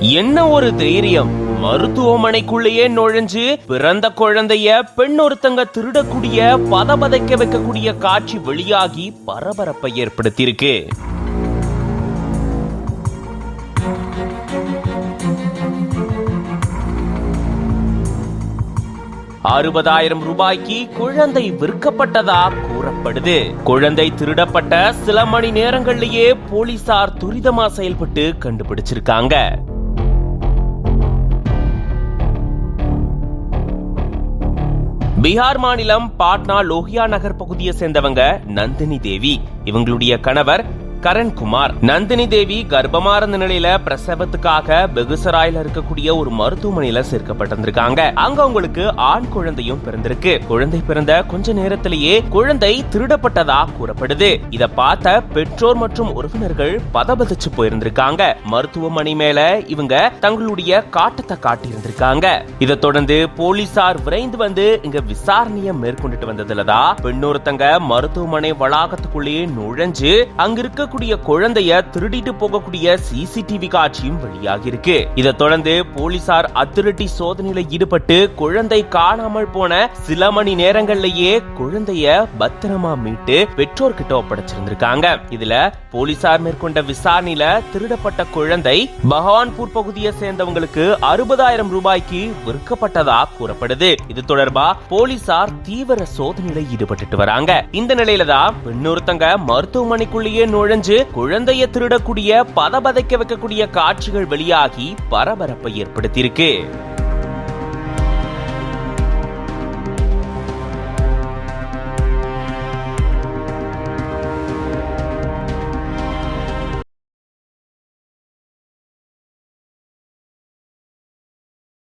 என்ன ஒரு தைரியம்? மருத்துவமனைக்குள்ளேயே நுழைஞ்சு பிறந்த குழந்தைய பெண் ஒருத்தங்க திருடக்கூடிய பதபதைக்க வைக்கக்கூடிய காட்சி வெளியாகி பரபரப்பை ஏற்படுத்தியிருக்கு. அறுபதாயிரம் ரூபாய்க்கு குழந்தை விற்கப்பட்டதா கூறப்படுது. குழந்தை திருடப்பட்ட சில மணி நேரங்கள்லயே போலீசார் துரிதமா செயல்பட்டு கண்டுபிடிச்சிருக்காங்க. பீகார் மாநிலம் பாட்னா லோஹியா நகர் பகுதியை சேர்ந்தவங்க நந்தினி தேவி. இவங்களுடைய கணவர் கரண்குமார். நந்தினி தேவி கர்ப்பமா இருந்த நிலையில பிரசவத்துக்காக பெகுசராயில இருக்கக்கூடிய ஒரு மருத்துவமனையில சேர்க்கப்பட்டிருந்திருக்காங்க. அங்க அவங்களுக்கு ஆண் குழந்தையும் பிறந்திருக்கு. குழந்தை பிறந்த கொஞ்ச நேரத்திலேயே குழந்தை திருடப்பட்டதா கூறப்படுது. இத பார்த்த பெற்றோர் மற்றும் உறவினர்கள் பதபதிச்சு போயிருந்திருக்காங்க. மருத்துவமனை மேல இவங்க தங்களுடைய காட்டத்தை காட்டியிருந்திருக்காங்க. இதை தொடர்ந்து போலீசார் விரைந்து வந்து இங்க விசாரணையை மேற்கொண்டுட்டு வந்ததுலதான் பெண்ணொருத்தங்க மருத்துவமனை வளாகத்துக்குள்ளேயே நுழைஞ்சு அங்க இருக்கக்கூடிய குழந்தைய திருடிட்டு போகக்கூடிய சிசிடிவி காட்சியும் வெளியாகி இருக்கு இதை தொடர்ந்து போலீசார் அதிரடி சோதனையில ஈடுபட்டு குழந்தை காணாமல் போன சில மணி நேரங்கள்லயே குழந்தைய பத்திரமா மீட்டு பெற்றோர்கிட்ட ஒப்படைச்சிருந்திருக்காங்க. இதுல போலீசார் மேற்கொண்ட விசாரணையில திருடப்பட்ட குழந்தை பகவான்பூர் பகுதியை சேர்ந்தவங்களுக்கு அறுபதாயிரம் ரூபாய்க்கு விற்கப்பட்டதா கூறப்படுது. இது தொடர்பா போலீசார் தீவிர சோதனையில ஈடுபட்டு வராங்க. இந்த நிலையில தான் பெண்ணொருத்தங்க மருத்துவமனைக்குள்ளேயே நுழைஞ்சு குழந்தைய திருடக்கூடிய பதபதைக்க வைக்கக்கூடிய காட்சிகள் வெளியாகி பரபரப்பை ஏற்படுத்தியிருக்கு.